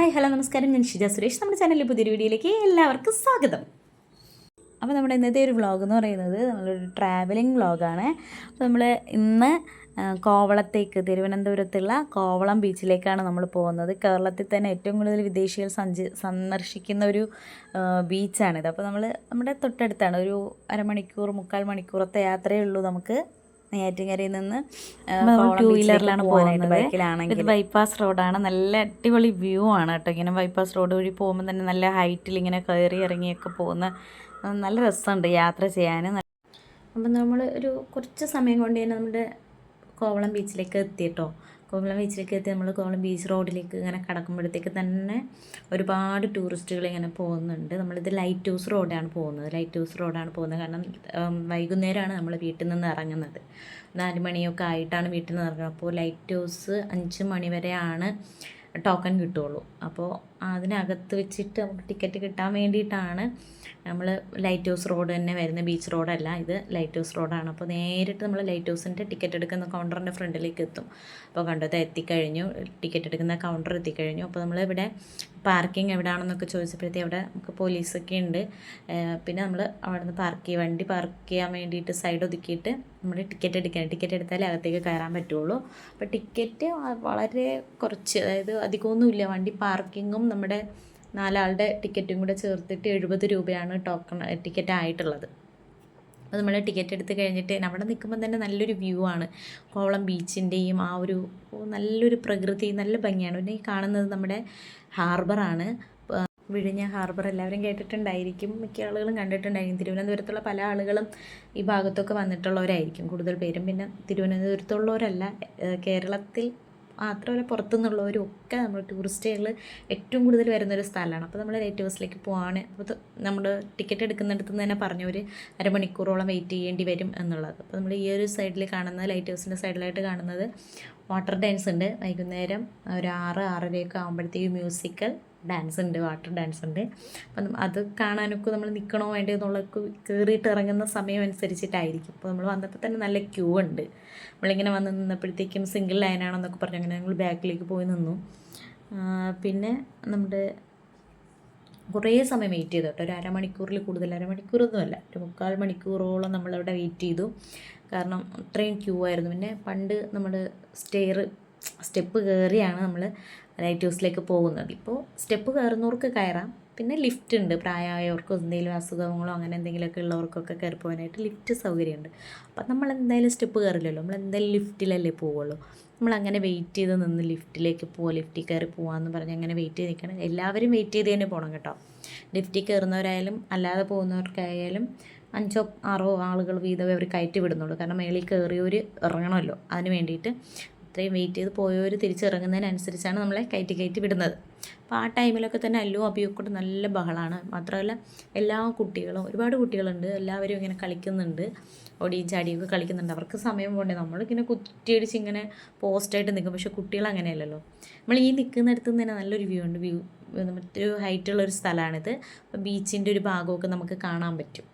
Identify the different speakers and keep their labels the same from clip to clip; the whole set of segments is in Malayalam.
Speaker 1: ഹായ് ഹലോ നമസ്കാരം. ഞാൻ ഷിജ സുരേഷ്. നമ്മുടെ ചാനലിലെ പുതിയൊരു വീഡിയോയിലേക്ക് എല്ലാവർക്കും സ്വാഗതം. അപ്പോൾ നമ്മുടെ ഇന്നത്തെ ഒരു വ്ളോഗ് എന്ന് പറയുന്നത് നമ്മളൊരു ട്രാവലിംഗ് വ്ളോഗാണ് അപ്പോൾ നമ്മൾ ഇന്ന് കോവളത്തേക്ക് തിരുവനന്തപുരത്തുള്ള കോവളം ബീച്ചിലേക്കാണ് നമ്മൾ പോകുന്നത്. കേരളത്തിൽ തന്നെ ഏറ്റവും കൂടുതൽ വിദേശികൾ സഞ്ചി സന്ദർശിക്കുന്ന ഒരു ബീച്ചാണിത് അപ്പോൾ നമ്മൾ നമ്മുടെ തൊട്ടടുത്താണ്. ഒരു അരമണിക്കൂർ മുക്കാൽ മണിക്കൂറത്തെ യാത്രയേ ഉള്ളൂ നമുക്ക് നെയ്യാറ്റിൻകരയിൽ നിന്ന്
Speaker 2: ടൂ വീലറിലാണ്
Speaker 1: പോകാനായിട്ട്
Speaker 2: പോകുന്നത്.
Speaker 1: ബൈക്കിലാണെങ്കിൽ.
Speaker 2: ഇത് ബൈപ്പാസ് റോഡാണ് നല്ല അടിപൊളി വ്യൂ ആണ് കേട്ടോ. ഇങ്ങനെ ബൈപ്പാസ് റോഡ് വഴി പോകുമ്പോൾ തന്നെ നല്ല ഹൈറ്റിൽ ഇങ്ങനെ കയറി ഇറങ്ങിയൊക്കെ പോകുന്ന നല്ല രസമുണ്ട് യാത്ര ചെയ്യാൻ
Speaker 1: അപ്പം നമ്മൾ ഒരു കുറച്ച് സമയം കൊണ്ട് തന്നെ നമ്മുടെ കോവളം ബീച്ചിലേക്ക് എത്തി കേട്ടോ. കോവളം ബീച്ചിലേക്ക് എത്തി. നമ്മൾ കോവളം ബീച്ച് റോഡിലേക്ക് ഇങ്ങനെ കടക്കുമ്പോഴത്തേക്ക് തന്നെ ഒരുപാട് ടൂറിസ്റ്റുകൾ ഇങ്ങനെ പോകുന്നുണ്ട്. നമ്മളിത് ലൈറ്റ് ഹൗസ് റോഡാണ് പോകുന്നത്. ലൈറ്റ് ഹൗസ് റോഡാണ് പോകുന്നത്. കാരണം വൈകുന്നേരമാണ് നമ്മൾ വീട്ടിൽ നിന്ന് ഇറങ്ങുന്നത്. നാല് മണിയൊക്കെ ആയിട്ടാണ് വീട്ടിൽ നിന്ന് ഇറങ്ങുന്നത്. അപ്പോൾ ലൈറ്റ് ഹൗസ് അഞ്ച് മണി വരെയാണ് ടോക്കൺ കിട്ടുള്ളൂ അപ്പോൾ അതിനകത്ത് വെച്ചിട്ട് നമുക്ക് ടിക്കറ്റ് കിട്ടാൻ വേണ്ടിയിട്ടാണ് നമ്മൾ ലൈറ്റ് ഹൗസ് റോഡ് തന്നെ വരുന്ന ബീച്ച് റോഡല്ല ഇത്. ലൈറ്റ് ഹൗസ് റോഡാണ് അപ്പോൾ നേരിട്ട് നമ്മൾ ലൈറ്റ് ഹൗസിന്റെ ടിക്കറ്റ് എടുക്കുന്ന കൗണ്ടറിന്റെ ഫ്രണ്ടിലേക്ക് എത്തും. അപ്പോൾ കണ്ടത് എത്തിക്കഴിഞ്ഞു. ടിക്കറ്റ് എടുക്കുന്ന കൗണ്ടർ എത്തിക്കഴിഞ്ഞു. അപ്പോൾ നമ്മളിവിടെ പാർക്കിംഗ് എവിടെയാണെന്നൊക്കെ ചോദിച്ചപ്പോഴത്തേ അവിടെ നമുക്ക് പോലീസൊക്കെ ഉണ്ട്. പിന്നെ നമ്മൾ അവിടെ നിന്ന് പാർക്ക് ചെയ്യുക വണ്ടി പാർക്ക് ചെയ്യാൻ വേണ്ടിയിട്ട് സൈഡ് ഒതുക്കിയിട്ട് നമ്മൾ ടിക്കറ്റ് എടുക്കണം ടിക്കറ്റ് എടുത്താലേ അകത്തേക്ക് കയറാൻ പറ്റുള്ളൂ. അപ്പോൾ ടിക്കറ്റ് വളരെ കുറച്ച് അതായത് അധികമൊന്നുമില്ല. വണ്ടി പാർക്കിങ്ങും നമ്മുടെ നാലാളുടെ ടിക്കറ്റും കൂടെ ചേർത്തിട്ട് എഴുപത് രൂപയാണ് ടോക്കൺ ടിക്കറ്റ് ആയിട്ടുള്ളത്. അപ്പോൾ നമ്മൾ ടിക്കറ്റ് എടുത്ത് കഴിഞ്ഞിട്ട് അവിടെ നിൽക്കുമ്പോൾ തന്നെ നല്ലൊരു വ്യൂ ആണ്. കോവളം ബീച്ചിന്റെയും ആ ഒരു നല്ലൊരു പ്രകൃതി നല്ല ഭംഗിയാണ്. പിന്നെ ഈ കാണുന്നത് നമ്മുടെ ഹാർബറാണ് വിഴിഞ്ഞ ഹാർബർ എല്ലാവരും കേട്ടിട്ടുണ്ടായിരിക്കും. മിക്ക ആളുകളും കണ്ടിട്ടുണ്ടായിരിക്കും. തിരുവനന്തപുരത്തുള്ള പല ആളുകളും ഈ ഭാഗത്തൊക്കെ വന്നിട്ടുള്ളവരായിരിക്കും കൂടുതൽ പേരും. പിന്നെ തിരുവനന്തപുരത്തുള്ളവരല്ല കേരളത്തിൽ മാത്രമല്ല പുറത്തുനിന്നുള്ളവരും ഒക്കെ നമ്മൾ ടൂറിസ്റ്റുകൾ ഏറ്റവും കൂടുതൽ വരുന്നൊരു സ്ഥലമാണ്. അപ്പോൾ നമ്മൾ ലൈറ്റ് ഹൗസിലേക്ക് പോവാണ്. അപ്പോൾ നമ്മൾ ടിക്കറ്റ് എടുക്കുന്നിടത്ത് നിന്ന് തന്നെ പറഞ്ഞു ഒരു അരമണിക്കൂറോളം വെയിറ്റ് ചെയ്യേണ്ടി വരും എന്നുള്ളത്. അപ്പോൾ നമ്മൾ ഈ ഒരു സൈഡിൽ കാണുന്നത് ലൈറ്റ് ഹൗസിന്റെ സൈഡിലായിട്ട് കാണുന്നത് വാട്ടർ ഡാൻസ് ഉണ്ട്. വൈകുന്നേരം ഒരു ആറ് ആറരയൊക്കെ ആകുമ്പോഴത്തേക്ക് മ്യൂസിക്കൽ ഡാൻസ് ഉണ്ട് വാട്ടർ ഡാൻസ് ഉണ്ട് അപ്പം അത് കാണാനൊക്കെ നമ്മൾ നിൽക്കണോ വേണ്ടോ എന്നുള്ളതൊക്കെ കയറിയിട്ട് ഇറങ്ങുന്ന സമയം അനുസരിച്ചിട്ടായിരിക്കും അപ്പോൾ നമ്മൾ വന്നപ്പോൾ തന്നെ നല്ല ക്യൂ ഉണ്ട്. നമ്മളിങ്ങനെ വന്ന് നിന്നപ്പോഴത്തേക്കും സിംഗിൾ ലൈനാണെന്നൊക്കെ പറഞ്ഞ് അങ്ങനെ ഞങ്ങൾ ബാക്കിലേക്ക് പോയി നിന്നു. പിന്നെ നമ്മുടെ കുറേ സമയം വെയിറ്റ് ചെയ്തു കേട്ടോ. ഒരു അരമണിക്കൂറിൽ കൂടുതൽ അരമണിക്കൂറൊന്നുമല്ല. ഒരു മുക്കാൽ മണിക്കൂറോളം നമ്മളവിടെ വെയിറ്റ് ചെയ്തു. കാരണം അത്രയും ക്യൂ ആയിരുന്നു. പിന്നെ പണ്ട് നമ്മൾ സ്റ്റെയർ സ്റ്റെപ്പ് കയറിയാണ് നമ്മൾ ലൈറ്റ് ഹൗസിലേക്ക് പോകുന്നത്. ഇപ്പോൾ സ്റ്റെപ്പ് കയറുന്നവർക്ക് കയറാം. പിന്നെ ലിഫ്റ്റ് ഉണ്ട്. പ്രായമായവർക്കും എന്തെങ്കിലും അസുഖങ്ങളോ അങ്ങനെ എന്തെങ്കിലുമൊക്കെ ഉള്ളവർക്കൊക്കെ കയറി പോകാനായിട്ട് ലിഫ്റ്റ് സൗകര്യമുണ്ട്. അപ്പം നമ്മൾ എന്തായാലും സ്റ്റെപ്പ് കയറില്ലല്ലോ നമ്മൾ എന്തായാലും ലിഫ്റ്റിലല്ലേ പോവുള്ളൂ. നമ്മൾ അങ്ങനെ വെയിറ്റ് ചെയ്ത് നിന്ന് ലിഫ്റ്റിലേക്ക് പോവാം ലിഫ്റ്റിൽ കയറി പോകാമെന്ന് പറഞ്ഞ് അങ്ങനെ വെയിറ്റ് ചെയ്ത് നിൽക്കണം. എല്ലാവരും വെയിറ്റ് ചെയ്ത് തന്നെ പോകണം കേട്ടോ. ലിഫ്റ്റിൽ കയറുന്നവരായാലും അല്ലാതെ പോകുന്നവർക്കായാലും അഞ്ചോ ആറോ ആളുകൾ വീതമേ അവർ കയറ്റി വിടുന്നുള്ളൂ. കാരണം മേളിൽ കയറിയവർ ഇറങ്ങണമല്ലോ. അതിന് വേണ്ടിയിട്ട് അത്രയും വെയിറ്റ് ചെയ്ത് പോയവർ തിരിച്ചിറങ്ങുന്നതിനനുസരിച്ചാണ് നമ്മളെ കയറ്റി കയറ്റി വിടുന്നത്. അപ്പോൾ ആ ടൈമിലൊക്കെ തന്നെ അല്ലോ അഭിയൊക്കെ നല്ല ബഹളമാണ് മാത്രമല്ല എല്ലാ കുട്ടികളും ഒരുപാട് കുട്ടികളുണ്ട്. എല്ലാവരും ഇങ്ങനെ കളിക്കുന്നുണ്ട്. ഓടിയും ചാടിയൊക്കെ കളിക്കുന്നുണ്ട്. അവർക്ക് സമയം പോകണ്ടേ നമ്മളിങ്ങനെ കുറ്റിയടിച്ച് ഇങ്ങനെ പോസ്റ്റായിട്ട് നിൽക്കും. പക്ഷേ കുട്ടികൾ അങ്ങനെയല്ലല്ലോ. നമ്മൾ ഈ നിൽക്കുന്നിടത്ത് തന്നെ നല്ലൊരു വ്യൂ ഉണ്ട്. വ്യൂ മറ്റൊരു ഹൈറ്റുള്ളൊരു സ്ഥലമാണിത്. അപ്പോൾ ബീച്ചിന്റെ ഒരു ഭാഗമൊക്കെ നമുക്ക് കാണാൻ പറ്റും.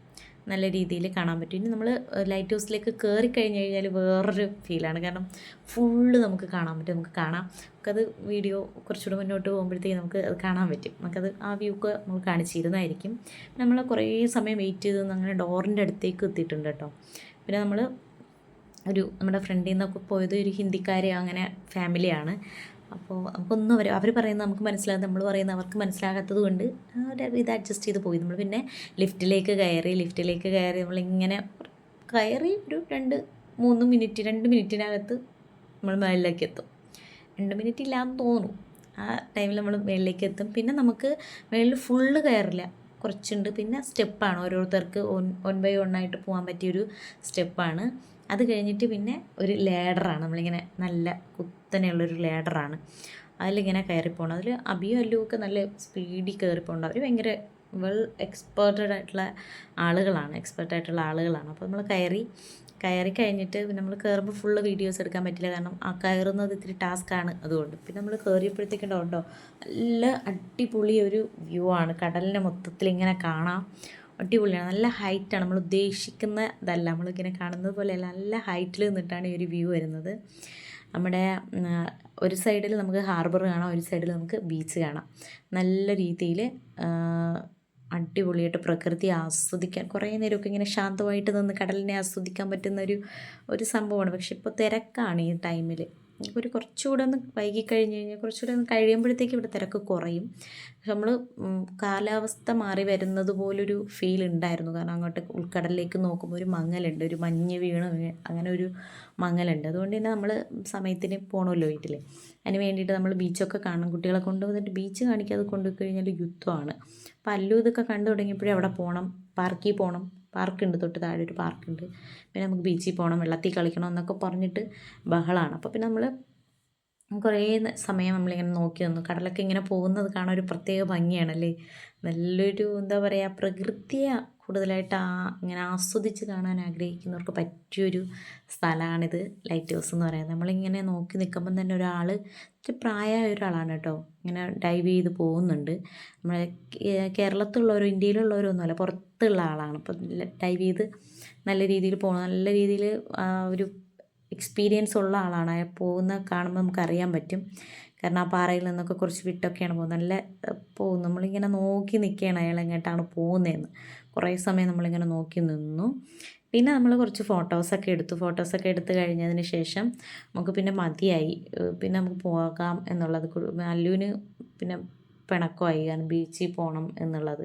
Speaker 1: നല്ല രീതിയിൽ കാണാൻ പറ്റും. ഇനി നമ്മൾ ലൈറ്റ് ഹൗസിലേക്ക് കയറി കഴിഞ്ഞ് കഴിഞ്ഞാൽ വേറൊരു ഫീലാണ് കാരണം ഫുള്ള് നമുക്ക് കാണാൻ പറ്റും. നമുക്ക് കാണാം. നമുക്കത് വീഡിയോ കുറച്ചുകൂടെ മുന്നോട്ട് പോകുമ്പോഴത്തേക്ക് നമുക്ക് അത് കാണാൻ പറ്റും. നമുക്കത് ആ വ്യൂ ഒക്കെ നമുക്ക് കാണിച്ചിരുന്നതായിരിക്കും. നമ്മൾ കുറേ സമയം വെയിറ്റ് ചെയ്ത് അങ്ങനെ ഡോറിന്റെ അടുത്തേക്ക് എത്തിയിട്ടുണ്ട് കേട്ടോ. പിന്നെ നമ്മൾ ഒരു നമ്മുടെ ഫ്രണ്ടിൽ നിന്നൊക്കെ പോയത് ഒരു ഹിന്ദിക്കാരെ അങ്ങനെ ഫാമിലിയാണ് അപ്പോൾ നമുക്കൊന്നും അവർ അവർ പറയുന്നത് നമുക്ക് മനസ്സിലാകും നമ്മൾ പറയുന്നത് അവർക്ക് മനസ്സിലാകാത്തത് കൊണ്ട് ഇത് അഡ്ജസ്റ്റ് ചെയ്ത് പോയി. നമ്മൾ പിന്നെ ലിഫ്റ്റിലേക്ക് കയറി ലിഫ്റ്റിലേക്ക് കയറി നമ്മളിങ്ങനെ കയറി ഒരു രണ്ട് മൂന്ന് മിനിറ്റ് രണ്ട് മിനിറ്റിനകത്ത് നമ്മൾ മേളിലേക്ക് എത്തും രണ്ട് മിനിറ്റ് ഇല്ലാന്ന് തോന്നുന്നു ആ ടൈമിൽ നമ്മൾ മേളിലേക്ക് എത്തും പിന്നെ നമുക്ക് മേളിൽ ഫുള്ള് കയറില്ല. കുറച്ചുണ്ട്. പിന്നെ സ്റ്റെപ്പാണ്. ഓരോരുത്തർക്ക് ഒൻ ഒൻ ബൈ ഒണ്ണായിട്ട് പോകാൻ പറ്റിയൊരു സ്റ്റെപ്പാണ്. അത് കഴിഞ്ഞിട്ട് പിന്നെ ഒരു ലേഡറാണ് നമ്മളിങ്ങനെ നല്ല കുത്തനെയുള്ളൊരു ലേഡറാണ് അതിലിങ്ങനെ കയറി പോകണം അതിൽ അബിയും അല്ലും ഒക്കെ നല്ല സ്പീഡിൽ കയറി പോകണം അവർ ഭയങ്കര വെൽ എക്സ്പേർട്ടഡ് ആയിട്ടുള്ള ആളുകളാണ്. എക്സ്പേർട്ട് ആയിട്ടുള്ള ആളുകളാണ്. അപ്പോൾ നമ്മൾ കയറി കയറി കഴിഞ്ഞിട്ട് നമ്മൾ കയറുമ്പോൾ ഫുള്ള് വീഡിയോസ് എടുക്കാൻ പറ്റില്ല. കാരണം ആ കയറുന്നത് ഇത്തിരി ടാസ്ക്കാണ് അതുകൊണ്ട്. പിന്നെ നമ്മൾ കയറിയപ്പോഴത്തേക്കുണ്ടോ ഉണ്ടോ നല്ല അടിപൊളി ഒരു വ്യൂ ആണ്. കടലിനെ മൊത്തത്തിൽ ഇങ്ങനെ കാണാം. അടിപൊളിയാണ്. നല്ല ഹൈറ്റാണ് നമ്മൾ ഉദ്ദേശിക്കുന്നതല്ല നമ്മളിങ്ങനെ കാണുന്നത് പോലെയല്ല. നല്ല ഹൈറ്റിൽ നിന്നിട്ടാണ് ഈ ഒരു വ്യൂ വരുന്നത്. നമ്മുടെ ഒരു സൈഡിൽ നമുക്ക് ഹാർബർ കാണാം ഒരു സൈഡിൽ നമുക്ക് ബീച്ച് കാണാം. നല്ല രീതിയിൽ അടിപൊളിയായിട്ട് പ്രകൃതി ആസ്വദിക്കാൻ കുറേ നേരമൊക്കെ ഇങ്ങനെ ശാന്തമായിട്ട് നിന്ന് കടലിനെ ആസ്വദിക്കാൻ പറ്റുന്ന ഒരു ഒരു സംഭവമാണ്. പക്ഷെ ഇപ്പോൾ തിരക്കാണ് ഈ ടൈമിൽ ഒരു കുറച്ചുകൂടെ ഒന്ന് വൈകി കഴിഞ്ഞ് കഴിഞ്ഞാൽ കുറച്ചുകൂടെ ഒന്ന് കഴിയുമ്പോഴത്തേക്ക് ഇവിടെ തിരക്ക് കുറയും. നമ്മൾ കാലാവസ്ഥ മാറി വരുന്നത് പോലൊരു ഫീൽ ഉണ്ടായിരുന്നു. കാരണം അങ്ങോട്ട് ഉൾക്കടലിലേക്ക് നോക്കുമ്പോൾ ഒരു മങ്ങലുണ്ട്. ഒരു മഞ്ഞ് വീണ് അങ്ങനെ ഒരു മങ്ങലുണ്ട്. അതുകൊണ്ട് തന്നെ നമ്മൾ സമയത്തിന് പോകണമല്ലോ വീട്ടിൽ അതിന് വേണ്ടിയിട്ട് നമ്മൾ ബീച്ചൊക്കെ കാണണം. കുട്ടികളെ കൊണ്ടുവന്നിട്ട് ബീച്ച് കാണിക്കാതെ കൊണ്ടുപോയി കഴിഞ്ഞാൽ യുദ്ധമാണ്. അപ്പോൾ അല്ലു ഇതൊക്കെ കണ്ടു തുടങ്ങിയപ്പോഴേ അവിടെ പോകണം പാർക്കിൽ പോകണം പാർക്കുണ്ട് തൊട്ട് താഴെ ഒരു പാർക്കുണ്ട്. പിന്നെ നമുക്ക് ബീച്ചിൽ പോകണം വെള്ളത്തിൽ കളിക്കണം എന്നൊക്കെ പറഞ്ഞിട്ട് ബഹളമാണ് അപ്പോൾ പിന്നെ നമ്മൾ കുറേ സമയം നമ്മളിങ്ങനെ നോക്കി നിന്നു. കടലൊക്കെ ഇങ്ങനെ പോകുന്നത് കാണാൻ ഒരു പ്രത്യേക ഭംഗിയാണല്ലേ? നല്ലൊരു എന്താ പറയുക പ്രകൃതിയെ കൂടുതലായിട്ട് ആ ഇങ്ങനെ ആസ്വദിച്ച് കാണാൻ ആഗ്രഹിക്കുന്നവർക്ക് പറ്റിയൊരു സ്ഥലമാണിത് ലൈറ്റ് ഹൗസ് എന്ന് പറയുന്നത്. നമ്മളിങ്ങനെ നോക്കി നിൽക്കുമ്പം തന്നെ ഒരാൾ ഇച്ചിരി പ്രായമായ ഒരാളാണ് കേട്ടോ. ഇങ്ങനെ ഡൈവ് ചെയ്ത് പോകുന്നുണ്ട്. നമ്മളെ കേരളത്തിലുള്ളവരോ ഇന്ത്യയിലുള്ളവരോ ഒന്നുമല്ല പുറത്തുള്ള ആളാണ്. അപ്പോൾ ഡൈവ് ചെയ്ത് നല്ല രീതിയിൽ പോകണം നല്ല രീതിയിൽ ഒരു എക്സ്പീരിയൻസ് ഉള്ള ആളാണ്. പോകുന്ന കാണുമ്പോൾ നമുക്കറിയാൻ പറ്റും. കാരണം ആ പാറയിൽ നിന്നൊക്കെ കുറച്ച് വിട്ടൊക്കെയാണ് പോകുന്നത്. നല്ല പോകുന്നു. പോകും നമ്മളിങ്ങനെ നോക്കി നിൽക്കുകയാണ് അയാൾ എങ്ങോട്ടാണ് പോകുന്നതെന്ന്. കുറേ സമയം നമ്മളിങ്ങനെ നോക്കി നിന്നു. പിന്നെ നമ്മൾ കുറച്ച് ഫോട്ടോസൊക്കെ എടുത്തു. ഫോട്ടോസൊക്കെ എടുത്തു കഴിഞ്ഞതിന് ശേഷം നമുക്ക് പിന്നെ മതിയായി. പിന്നെ നമുക്ക് പോകാം എന്നുള്ളത് അല്ലുവിന് പിന്നെ പിണക്കമായി. കാരണം ബീച്ചിൽ പോകണം എന്നുള്ളത്.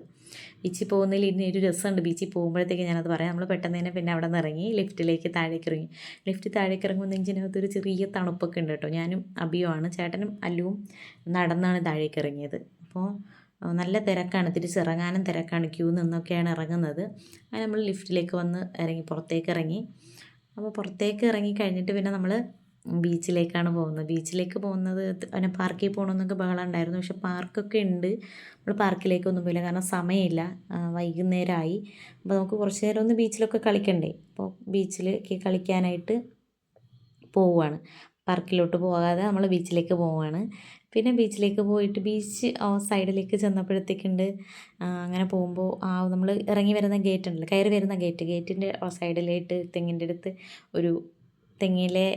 Speaker 1: ബീച്ചിൽ പോകുന്നതിൽ ഇനി ഒരു രസമുണ്ട്. ബീച്ചിൽ പോകുമ്പോഴത്തേക്ക് ഞാനത് പറയാം. നമ്മൾ പെട്ടെന്ന് തന്നെ പിന്നെ അവിടെ നിന്ന് ഇറങ്ങി ലിഫ്റ്റിലേക്ക് താഴേക്ക് ഇറങ്ങി. ലിഫ്റ്റ് താഴേക്ക് ഇറങ്ങുമ്പോൾ നെഞ്ചിനകത്ത് ഒരു ചെറിയ തണുപ്പൊക്കെ ഉണ്ട് കേട്ടോ. ഞാനും അബിയുമാണ് ചേട്ടനും അല്ലുവും നടന്നാണ് താഴേക്ക് ഇറങ്ങിയത്. അപ്പോൾ നല്ല തിരക്കാണ്. തിരിച്ചിറങ്ങാനും തിരക്കാണ്. ക്യൂ നിന്നൊക്കെയാണ് ഇറങ്ങുന്നത്. അങ്ങനെ നമ്മൾ ലിഫ്റ്റിലേക്ക് വന്ന് ഇറങ്ങി പുറത്തേക്ക് ഇറങ്ങി. അപ്പോൾ പുറത്തേക്ക് ഇറങ്ങി കഴിഞ്ഞിട്ട് പിന്നെ നമ്മൾ ബീച്ചിലേക്കാണ് പോകുന്നത്. ബീച്ചിലേക്ക് പോകുന്നത് പിന്നെ പാർക്കിൽ പോകണമെന്നൊക്കെ ബഹളം ഉണ്ടായിരുന്നു. പക്ഷെ പാർക്കൊക്കെ ഉണ്ട്. നമ്മൾ പാർക്കിലേക്കൊന്നും പോയില്ല. കാരണം സമയമില്ല. വൈകുന്നേരമായി. അപ്പോൾ നമുക്ക് കുറച്ച് നേരം ഒന്ന് ബീച്ചിലൊക്കെ കളിക്കണ്ടേ? അപ്പോൾ ബീച്ചിലേക്ക് കളിക്കാനായിട്ട് പോവുകയാണ്. പാർക്കിലോട്ട് പോകാതെ നമ്മൾ ബീച്ചിലേക്ക് പോവുകയാണ്. പിന്നെ ബീച്ചിലേക്ക് പോയിട്ട് ബീച്ച് സൈഡിലേക്ക് ചെന്നപ്പോഴത്തേക്കുണ്ട് അങ്ങനെ പോകുമ്പോൾ ആ നമ്മൾ ഇറങ്ങി വരുന്ന ഗേറ്റ് ഉണ്ടല്ലോ കയറി വരുന്ന ഗേറ്റ് ഗേറ്റിന്റെ സൈഡിലായിട്ട് തെങ്ങിന്റെ അടുത്ത് ഒരു തെങ്ങിലെ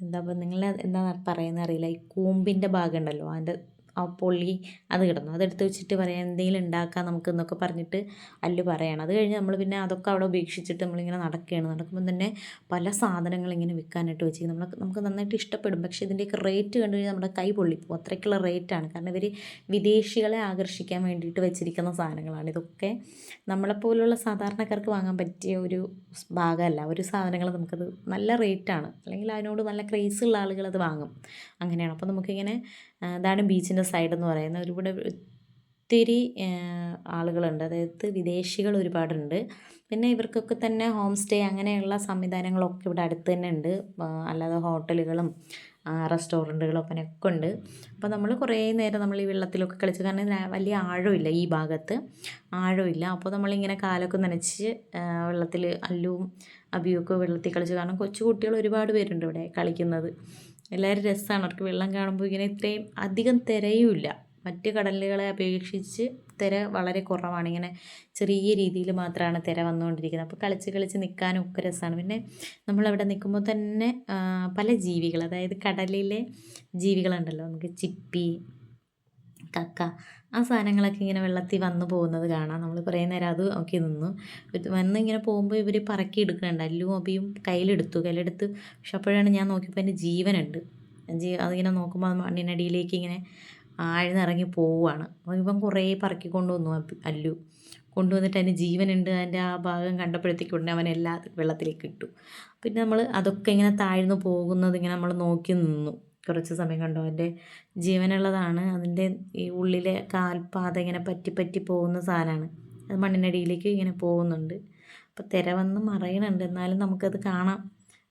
Speaker 1: എന്താ നിങ്ങൾ എന്താ പറയുന്നത് അറിയില്ല ഈ കൂമ്പിന്റെ ഭാഗം ഉണ്ടല്ലോ അതിന്റെ പൊള്ളി അത് കിടന്നു. അതെടുത്ത് വെച്ചിട്ട് പറയാം എന്തെങ്കിലും ഉണ്ടാക്കാം നമുക്ക് എന്നൊക്കെ പറഞ്ഞിട്ട് അല്ലു പറയണം. അത് കഴിഞ്ഞ് നമ്മൾ പിന്നെ അതൊക്കെ അവിടെ ഉപേക്ഷിച്ചിട്ട് നമ്മളിങ്ങനെ നടക്കുകയാണ്. നടക്കുമ്പോൾ തന്നെ പല സാധനങ്ങൾ ഇങ്ങനെ വിൽക്കാനായിട്ട് വെച്ചിരിക്കും. നമ്മൾ നമുക്ക് നന്നായിട്ട് ഇഷ്ടപ്പെടും. പക്ഷേ ഇതിന്റെയൊക്കെ റേറ്റ് കണ്ടു കഴിഞ്ഞാൽ നമ്മുടെ കൈ പൊള്ളിപ്പോകും അത്രയ്ക്കുള്ള റേറ്റാണ്. കാരണം ഇവർ വിദേശികളെ ആകർഷിക്കാൻ വേണ്ടിയിട്ട് വെച്ചിരിക്കുന്ന സാധനങ്ങളാണ്. ഇതൊക്കെ നമ്മളെപ്പോലുള്ള സാധാരണക്കാർക്ക് വാങ്ങാൻ പറ്റിയ ഒരു ഭാഗമല്ല. ഒരു സാധനങ്ങൾ നമുക്കത് നല്ല റേറ്റാണ്. അല്ലെങ്കിൽ അതിനോട് നല്ല ക്രേസ് ഉള്ള ആളുകൾ അത് വാങ്ങും. അങ്ങനെയാണ്. അപ്പോൾ നമുക്കിങ്ങനെ ഇതാണ് ബീച്ചിന്റെ സൈഡ് എന്ന് പറയുന്നത് ഒരുപാട് ഒത്തിരി ആളുകളുണ്ട്. അതായത് വിദേശികൾ ഒരുപാടുണ്ട്. പിന്നെ ഇവർക്കൊക്കെ തന്നെ ഹോം സ്റ്റേ അങ്ങനെയുള്ള സംവിധാനങ്ങളൊക്കെ ഇവിടെ അടുത്ത് തന്നെ ഉണ്ട്. അല്ലാതെ ഹോട്ടലുകളും റെസ്റ്റോറന്റുകളും ഒക്കെ ഉണ്ട്. അപ്പോൾ നമ്മൾ കുറേ നേരം നമ്മൾ ഈ വെള്ളത്തിലൊക്കെ കളിച്ച് കാരണം വലിയ ആഴമില്ല ഈ ഭാഗത്ത്. ആഴമില്ല. അപ്പോൾ നമ്മളിങ്ങനെ കാലൊക്കെ നനച്ച് വെള്ളത്തിൽ അല്ലുവും അബിയൊക്കെ വെള്ളത്തിൽ കളിച്ച് കാരണം കൊച്ചു കുട്ടികൾ ഒരുപാട് പേരുണ്ട് ഇവിടെ കളിക്കുന്നത്. എല്ലാവരും രസമാണ് അവർക്ക് വെള്ളം കാണുമ്പോൾ ഇങ്ങനെ ഇത്രയും അധികം തിരയുമില്ല. മറ്റ് കടലുകളെ അപേക്ഷിച്ച് തിര വളരെ കുറവാണ്. ഇങ്ങനെ ചെറിയ രീതിയിൽ മാത്രമാണ് തിര വന്നുകൊണ്ടിരിക്കുന്നത്. അപ്പോൾ കളിച്ച് കളിച്ച് നിൽക്കാനും ഒക്കെ രസമാണ് പിന്നെ നമ്മളവിടെ നിൽക്കുമ്പോൾ തന്നെ പല ജീവികൾ അതായത് കടലിലെ ജീവികളുണ്ടല്ലോ. നമുക്ക് ചിപ്പി കക്ക ആ സാധനങ്ങളൊക്കെ ഇങ്ങനെ വെള്ളത്തിൽ വന്നു പോകുന്നത് കാണാം. നമ്മൾ കുറേ നേരം അത് നോക്കി നിന്നു. വന്ന് ഇങ്ങനെ പോകുമ്പോൾ ഇവർ പറക്കി എടുക്കുന്നുണ്ട്. അല്ലും അബിയും കയ്യിലെടുത്തു. കയ്യിലെടുത്ത് പക്ഷെ അപ്പോഴാണ് ഞാൻ നോക്കിയപ്പോൾ എന്റെ ജീവനുണ്ട്. ജീ അതിങ്ങനെ നോക്കുമ്പോൾ അത് മണ്ണിനടിയിലേക്ക് ഇങ്ങനെ ആഴ്ന്നിറങ്ങി പോവുകയാണ് അപ്പോൾ ഇവൻ കുറേ പറക്കി കൊണ്ടുവന്നു അല്ലു. കൊണ്ടുവന്നിട്ട് അതിന് ജീവനുണ്ട്. അതിന്റെ ആ ഭാഗം കണ്ടപ്പോഴത്തേക്കും ഉടനെ അവൻ എല്ലാ വെള്ളത്തിലേക്ക് ഇട്ടു. പിന്നെ നമ്മൾ അതൊക്കെ ഇങ്ങനെ താഴ്ന്നു പോകുന്നത് ഇങ്ങനെ നമ്മൾ നോക്കി നിന്നു. കുറച്ച് സമയം കണ്ടോ. അതിന്റെ ജീവനുള്ളതാണ്. അതിന്റെ ഈ ഉള്ളിലെ കാൽപാത ഇങ്ങനെ പറ്റി പറ്റി പോകുന്ന സാധനമാണ്. അത് മണ്ണിനടിയിലേക്ക് ഇങ്ങനെ പോകുന്നുണ്ട്. അപ്പോൾ തിര വന്ന് മറയണുണ്ട്. എന്നാലും നമുക്കത് കാണാം.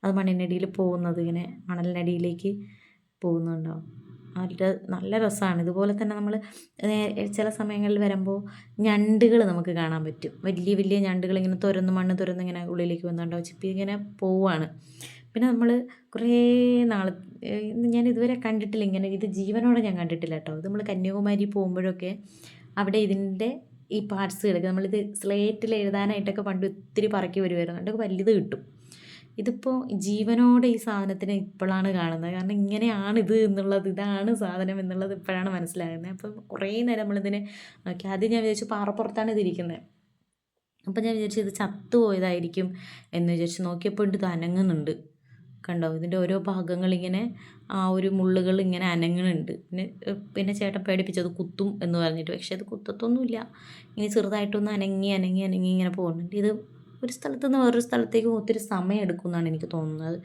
Speaker 1: അത് മണ്ണിനടിയിൽ പോകുന്നത് ഇങ്ങനെ മണലിനടിയിലേക്ക് പോകുന്നുണ്ടാവും. അവരുടെ നല്ല രസമാണ്. ഇതുപോലെ തന്നെ നമ്മൾ ചില സമയങ്ങളിൽ വരുമ്പോൾ ഞണ്ടുകൾ നമുക്ക് കാണാൻ പറ്റും. വലിയ വലിയ ഞണ്ടുകൾ ഇങ്ങനെ തുരന്ന് മണ്ണ് തുരന്ന് ഇങ്ങനെ ഉള്ളിലേക്ക് വന്നുണ്ടാവും ചിപ്പി ഇങ്ങനെ പോവുകയാണ് പിന്നെ നമ്മൾ കുറേ നാൾ ഞാൻ ഇതുവരെ കണ്ടിട്ടില്ല ഇങ്ങനെ ഇത് ജീവനോടെ ഞാൻ കണ്ടിട്ടില്ല കേട്ടോ. ഇത് നമ്മൾ കന്യാകുമാരി പോകുമ്പോഴൊക്കെ അവിടെ ഇതിന്റെ ഈ പാർട്സ് കിടക്കുക നമ്മളിത് സ്ലേറ്റിൽ എഴുതാനായിട്ടൊക്കെ പണ്ട് ഒത്തിരി പറക്കി വരുമായിരുന്നു കണ്ടൊക്കെ വലുത് കിട്ടും. ഇതിപ്പോൾ ജീവനോടെ ഈ സാധനത്തിനെ ഇപ്പോഴാണ് കാണുന്നത്. കാരണം ഇങ്ങനെയാണ് ഇത് എന്നുള്ളത് ഇതാണ് സാധനം എന്നുള്ളത് ഇപ്പോഴാണ് മനസ്സിലാകുന്നത്. അപ്പം കുറേ നേരം നമ്മളിതിനെ നോക്കി. ആദ്യം ഞാൻ വിചാരിച്ചു പാറപ്പുറത്താണ് ഇതിരിക്കുന്നത് അപ്പം ഞാൻ വിചാരിച്ചു ഇത് ചത്തുപോയതായിരിക്കും എന്ന് വിചാരിച്ച്. നോക്കിയപ്പോൾ ഇത് അനങ്ങുന്നുണ്ട്. കണ്ടോ ഇതിന്റെ ഓരോ ഭാഗങ്ങളിങ്ങനെ ആ ഒരു മുള്ളുകൾ ഇങ്ങനെ അനങ്ങുന്നുണ്ട് പിന്നെ പിന്നെ ചേട്ടൻ പേടിപ്പിച്ചത് കുത്തും എന്ന് പറഞ്ഞിട്ട്. പക്ഷേ അത് കുത്തത്തൊന്നുമില്ല. ഇനി ചെറുതായിട്ടൊന്ന് അനങ്ങി അനങ്ങി അനങ്ങി ഇങ്ങനെ പോകുന്നുണ്ട്. ഇത് ഒരു സ്ഥലത്തു നിന്ന് വേറൊരു സ്ഥലത്തേക്ക് ഒത്തിരി സമയം എടുക്കുമെന്നാണ് എനിക്ക് തോന്നുന്നത്.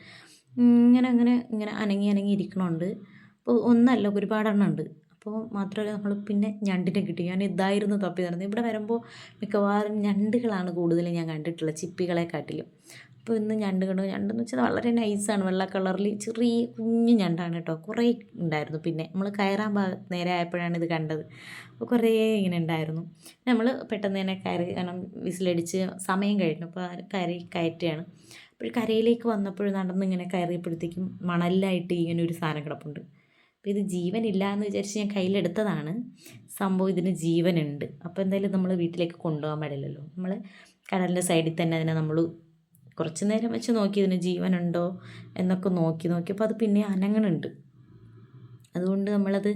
Speaker 1: ഇങ്ങനെ അങ്ങനെ ഇങ്ങനെ അനങ്ങി അനങ്ങി ഇരിക്കണുണ്ട്. അപ്പോൾ ഒന്നല്ല ഒരുപാടെണ്ണം ഉണ്ട്. അപ്പോൾ മാത്രമല്ല നമ്മൾ പിന്നെ ഞണ്ടിനെ കിട്ടി. ഞാൻ ഇതായിരുന്നു തപ്പി നടന്നത്. ഇവിടെ വരുമ്പോൾ മിക്കവാറും ഞണ്ടുകളാണ് കൂടുതലും ഞാൻ കണ്ടിട്ടുള്ളത് ചിപ്പികളെക്കാട്ടിലും അപ്പോൾ ഇന്ന് ഞണ്ട് കണ്ടു. ഞണ്ടെന്ന് വെച്ചാൽ വളരെ നൈസാണ് വെള്ള കളറിൽ ചെറിയ കുഞ്ഞു ഞണ്ടാണ് കേട്ടോ. കുറേ ഉണ്ടായിരുന്നു. പിന്നെ നമ്മൾ കയറാൻ ഭാഗത്ത് നേരെ ആയപ്പോഴാണ് ഇത് കണ്ടത്. അപ്പോൾ കുറേ ഇങ്ങനെ ഉണ്ടായിരുന്നു. നമ്മൾ പെട്ടെന്ന് തന്നെ കയറി കാരണം വിസിലടിച്ച് സമയം കഴിഞ്ഞു. അപ്പോൾ കയറി കയറ്റുകയാണ്. അപ്പോൾ കരയിലേക്ക് വന്നപ്പോൾ നടന്ന് ഇങ്ങനെ കയറിയപ്പോഴത്തേക്കും മണലിലായിട്ട് ഇങ്ങനെ ഒരു സാധനം കിടപ്പുണ്ട്. അപ്പോൾ ഇത് ജീവനില്ല എന്ന് വിചാരിച്ച് ഞാൻ കയ്യിലെടുത്തതാണ്. സംഭവം ഇതിന് ജീവനുണ്ട്. അപ്പോൾ എന്തായാലും നമ്മൾ വീട്ടിലേക്ക് കൊണ്ടുപോകാൻ പാടില്ലല്ലോ. നമ്മൾ കടലിന്റെ സൈഡിൽ തന്നെ അതിനെ നമ്മൾ കുറച്ച് നേരം വെച്ച് നോക്കി ഇതിന് ജീവനുണ്ടോ എന്നൊക്കെ നോക്കി നോക്കിയപ്പോൾ അത് പിന്നെ അനങ്ങണുണ്ട്. അതുകൊണ്ട് നമ്മളത്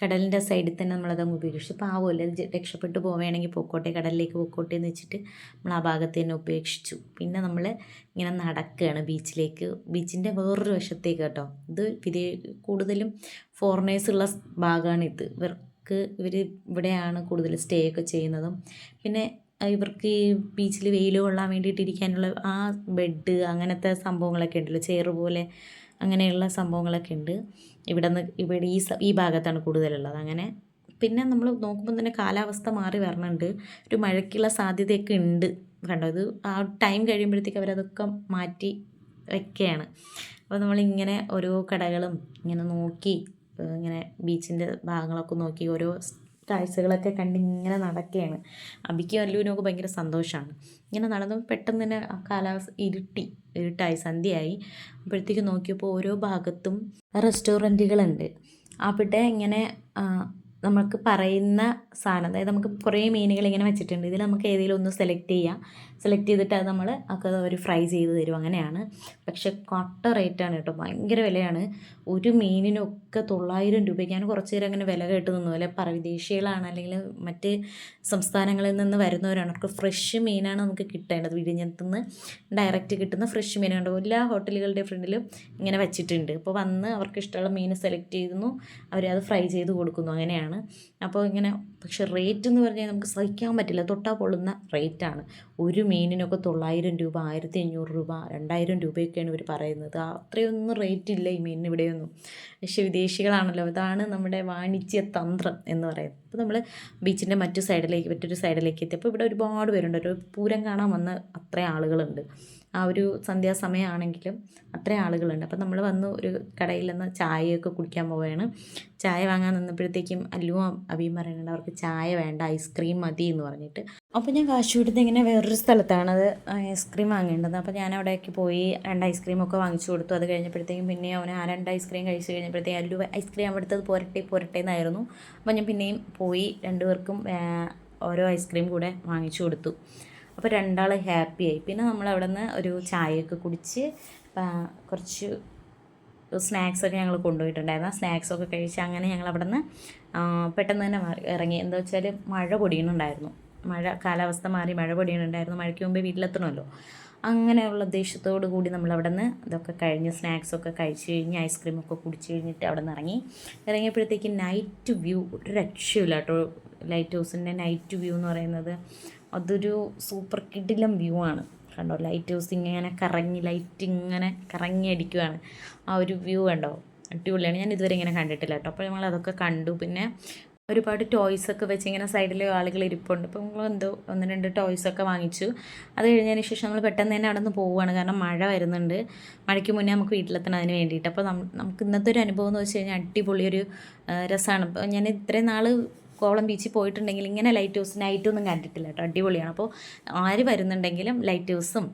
Speaker 1: കടലിന്റെ സൈഡിൽ തന്നെ നമ്മളത് അങ്ങ് ഉപേക്ഷിച്ചു. പാവമല്ലേ അത് രക്ഷപ്പെട്ടു പോവുകയാണെങ്കിൽ പൊക്കോട്ടെ കടലിലേക്ക് പൊക്കോട്ടെ എന്ന് വെച്ചിട്ട് നമ്മൾ ആ ഭാഗത്ത് തന്നെ ഉപേക്ഷിച്ചു. പിന്നെ നമ്മൾ ഇങ്ങനെ നടക്കുകയാണ് ബീച്ചിലേക്ക്. ബീച്ചിന്റെ വേറൊരു വശത്തേക്ക് കേട്ടോ. ഇത് വിദേ കൂടുതലും ഫോറിനേഴ്സുള്ള ഭാഗമാണ് ഇത്. ഇവർക്ക് ഇവർ ഇവിടെയാണ് കൂടുതൽ സ്റ്റേ ഒക്കെ ചെയ്യുന്നതും. പിന്നെ ഇവർക്ക് ഈ ബീച്ചിൽ വെയിൽ കൊള്ളാൻ വേണ്ടിയിട്ട് ഇരിക്കാനുള്ള ആ ബെഡ് അങ്ങനത്തെ സംഭവങ്ങളൊക്കെ ഉണ്ടല്ലോ. ചെയർ പോലെ അങ്ങനെയുള്ള സംഭവങ്ങളൊക്കെ ഉണ്ട്. ഇവിടെ നിന്ന് ഇവിടെ ഈ ഈ ഭാഗത്താണ് കൂടുതലുള്ളത് അങ്ങനെ. പിന്നെ നമ്മൾ നോക്കുമ്പോൾ തന്നെ കാലാവസ്ഥ മാറി വരണുണ്ട്. ഒരു മഴയ്ക്കുള്ള സാധ്യതയൊക്കെ ഉണ്ട്. കണ്ടോ? ഇത് ആ ടൈം കഴിയുമ്പോഴത്തേക്ക് അവരതൊക്കെ മാറ്റി വയ്ക്കുകയാണ് അപ്പോൾ നമ്മളിങ്ങനെ ഓരോ കടകളും ഇങ്ങനെ നോക്കി ഇങ്ങനെ ബീച്ചിന്റെ ഭാഗങ്ങളൊക്കെ നോക്കി ഓരോ കാഴ്ചകളൊക്കെ കണ്ട് ഇങ്ങനെ നടക്കുകയാണ്. അബിക്ക് അല്ലുവിനൊക്കെ ഭയങ്കര സന്തോഷമാണ്. ഇങ്ങനെ നടന്നു പെട്ടെന്ന് തന്നെ കാലാവസ്ഥ ഇരുട്ടി ഇരുട്ടായി സന്ധ്യയായി. അപ്പോഴത്തേക്ക് നോക്കിയപ്പോൾ ഓരോ ഭാഗത്തും റെസ്റ്റോറന്റുകളുണ്ട് അവിടെ ഇങ്ങനെ നമുക്ക് പറയുന്ന സാധനം അതായത് നമുക്ക് കുറേ മീനുകൾ ഇങ്ങനെ വെച്ചിട്ടുണ്ട്. ഇതിൽ നമുക്ക് ഏതെങ്കിലും ഒന്ന് സെലക്ട് ചെയ്യാം. സെലക്ട് ചെയ്തിട്ട് അത് നമ്മൾ ഒക്കെ അവർ ഫ്രൈ ചെയ്ത് തരും. അങ്ങനെയാണ്. പക്ഷെ കട്ട റേറ്റാണ് കേട്ടോ. ഭയങ്കര വിലയാണ്. ഒരു മീനിനൊക്കെ തൊള്ളായിരം രൂപയ്ക്ക് ഞാൻ കുറച്ച് നേരം അങ്ങനെ വില കേട്ട് നിന്നു. അല്ലെ പരവിദേശികളാണ് അല്ലെങ്കിൽ മറ്റ് സംസ്ഥാനങ്ങളിൽ നിന്ന് വരുന്നവരാണ്. അവർക്ക് ഫ്രഷ് മീനാണ് നമുക്ക് കിട്ടേണ്ടത്. വിഴിഞ്ഞത്ത് നിന്ന് ഡയറക്റ്റ് കിട്ടുന്ന ഫ്രഷ് മീനുണ്ട് എല്ലാ ഹോട്ടലുകളുടെ ഫ്രണ്ടിലും ഇങ്ങനെ വെച്ചിട്ടുണ്ട്. അപ്പോൾ വന്ന് അവർക്ക് ഇഷ്ടമുള്ള മീൻ സെലക്ട് ചെയ്യുന്നു അവരത് ഫ്രൈ ചെയ്ത് കൊടുക്കുന്നു. അങ്ങനെയാണ്. അപ്പോൾ ഇങ്ങനെ പക്ഷെ റേറ്റ് എന്ന് പറഞ്ഞാൽ നമുക്ക് സഹിക്കാൻ പറ്റില്ല. തൊട്ടാ പൊള്ളുന്ന റേറ്റാണ്. ഒരു മീനിനൊക്കെ തൊള്ളായിരം രൂപ ആയിരത്തി അഞ്ഞൂറ് രൂപ രണ്ടായിരം രൂപയൊക്കെയാണ് ഇവർ പറയുന്നത്. അത്രയൊന്നും റേറ്റ് ഇല്ല ഈ മീനിന് ഇവിടെയൊന്നും. പക്ഷെ വിദേശികളാണല്ലോ അതാണ് നമ്മുടെ വാണിജ്യ തന്ത്രം എന്ന് പറയുന്നത്. അപ്പോൾ നമ്മൾ ബീച്ചിന്റെ മറ്റു സൈഡിലേക്ക് മറ്റൊരു സൈഡിലേക്ക് എത്തിയപ്പോൾ ഇവിടെ ഒരുപാട് പേരുണ്ട്. ഒരു പൂരം കാണാൻ വന്ന അത്ര ആളുകളുണ്ട്. ആ ഒരു സന്ധ്യാസമയമാണെങ്കിലും അത്രയും ആളുകളുണ്ട്. അപ്പം നമ്മൾ വന്ന് ഒരു കടയിൽ നിന്ന് ചായയൊക്കെ കുടിക്കാൻ പോവുകയാണ്. ചായ വാങ്ങാൻ നിന്നപ്പോഴത്തേക്കും അല്ലുവും അബിയും പറയുന്നുണ്ട് അവർക്ക് ചായ വേണ്ട ഐസ്ക്രീം മതി എന്ന് പറഞ്ഞിട്ട്. അപ്പോൾ ഞാൻ കാശ് കൊടുത്ത് ഇങ്ങനെ വേറൊരു സ്ഥലത്താണ് അത് ഐസ്ക്രീം വാങ്ങേണ്ടത്. അപ്പോൾ ഞാൻ അവിടേക്ക് പോയി രണ്ട് ഐസ്ക്രീം ഒക്കെ വാങ്ങിച്ചു കൊടുത്തു. അത് കഴിഞ്ഞപ്പോഴത്തേക്കും പിന്നെ അവൻ ആ രണ്ട് ഐസ്ക്രീം കഴിച്ചു കഴിഞ്ഞപ്പോഴത്തേക്കും അല്ലു ഐസ്ക്രീം അവിടുത്തത് പോരട്ടെ പോരട്ടെ എന്നായിരുന്നു. അപ്പോൾ ഞാൻ പിന്നെയും പോയി രണ്ടുപേർക്കും ഓരോ ഐസ്ക്രീം കൂടെ വാങ്ങിച്ചു കൊടുത്തു. അപ്പോൾ രണ്ടാൾ ഹാപ്പിയായി പിന്നെ നമ്മൾ അവിടെ നിന്ന് ഒരു ചായയൊക്കെ കുടിച്ച് കുറച്ച് സ്നാക്സൊക്കെ ഞങ്ങൾ കൊണ്ടുപോയിട്ടുണ്ടായിരുന്നു. ആ സ്നാക്സൊക്കെ കഴിച്ച് അങ്ങനെ ഞങ്ങൾ അവിടെ നിന്ന് പെട്ടെന്ന് തന്നെ ഇറങ്ങി. എന്താ വെച്ചാൽ മഴ പൊടിയുന്നുണ്ടായിരുന്നു. മഴ കാലാവസ്ഥ മാറി മഴ പൊടിയുന്നുണ്ടായിരുന്നു. മഴയ്ക്ക് മുമ്പേ വീട്ടിലെത്തണമല്ലോ. അങ്ങനെയുള്ള ഉദ്ദേശത്തോടു കൂടി നമ്മൾ അവിടെ നിന്ന് ഇതൊക്കെ കഴിഞ്ഞ് സ്നാക്സൊക്കെ കഴിച്ച് കഴിഞ്ഞ് ഐസ്ക്രീമൊക്കെ കുടിച്ച് കഴിഞ്ഞിട്ട് അവിടെ നിന്ന് ഇറങ്ങി. ഇറങ്ങിയപ്പോഴത്തേക്ക് നൈറ്റ് വ്യൂ ഒരു രക്ഷയില്ല കേട്ടോ. ലൈറ്റ് ഹൗസിന്റെ നൈറ്റ് വ്യൂ എന്ന് പറയുന്നത് അതൊരു സൂപ്പർ കിഡിലം വ്യൂ ആണ്. കണ്ടോ? ലൈറ്റ് ഹൗസ് ഇങ്ങനെ കറങ്ങി ലൈറ്റ് ഇങ്ങനെ കറങ്ങി അടിക്കുവാണ്. ആ ഒരു വ്യൂ കണ്ടോ? അടിപൊളിയാണ്. ഞാൻ ഇതുവരെ ഇങ്ങനെ കണ്ടിട്ടില്ല കേട്ടോ. അപ്പോൾ ഞങ്ങൾ അതൊക്കെ കണ്ടു. പിന്നെ ഒരുപാട് ടോയ്സ് ഒക്കെ വെച്ച് ഇങ്ങനെ സൈഡിൽ ആളുകൾ ഇരിപ്പുണ്ട്. അപ്പോൾ നമ്മൾ എന്തോ ഒന്ന് രണ്ട് ടോയ്സ് ഒക്കെ വാങ്ങിച്ചു. അത് കഴിഞ്ഞതിന് ശേഷം നമ്മൾ പെട്ടെന്ന് തന്നെ അവിടെ നിന്ന് പോവുകയാണ്. കാരണം മഴ വരുന്നുണ്ട്. മഴയ്ക്ക് മുന്നേ നമുക്ക് വീട്ടിലെത്തണം അതിന് വേണ്ടിയിട്ട്. അപ്പോൾ നമുക്ക് ഇന്നത്തെ ഒരു അനുഭവം എന്ന് വെച്ച് കഴിഞ്ഞാൽ അടിപൊളിയൊരു രസമാണ്. ഞാൻ ഇത്രയും നാൾ കോവളം ബീച്ചിൽ പോയിട്ടുണ്ടെങ്കിൽ ഇങ്ങനെ ലൈറ്റ് ഹൗസ് നൈറ്റൊന്നും കണ്ടിട്ടില്ല കേട്ടോ. അടിപൊളിയാണ്. അപ്പോൾ ആര് വരുന്നുണ്ടെങ്കിലും ലൈറ്റ് ഹൗസും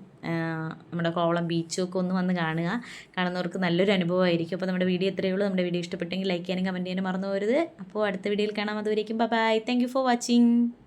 Speaker 1: നമ്മുടെ കോവളം ബീച്ചും ഒക്കെ ഒന്ന് വന്ന് കാണുക. കാണുന്നവർക്ക് നല്ലൊരു അനുഭവമായിരിക്കും. അപ്പോൾ നമ്മുടെ വീഡിയോ എത്രയേ ഉള്ളൂ. നമ്മുടെ വീഡിയോ ഇഷ്ടപ്പെട്ടെങ്കിൽ ലൈക്ക് ചെയ്യാനും കമന്റ് ചെയ്യാനും മറന്നു പോരുത് അപ്പോൾ അടുത്ത വീഡിയോയിൽ കാണാം. അതുവരേക്കും bye thank you for watching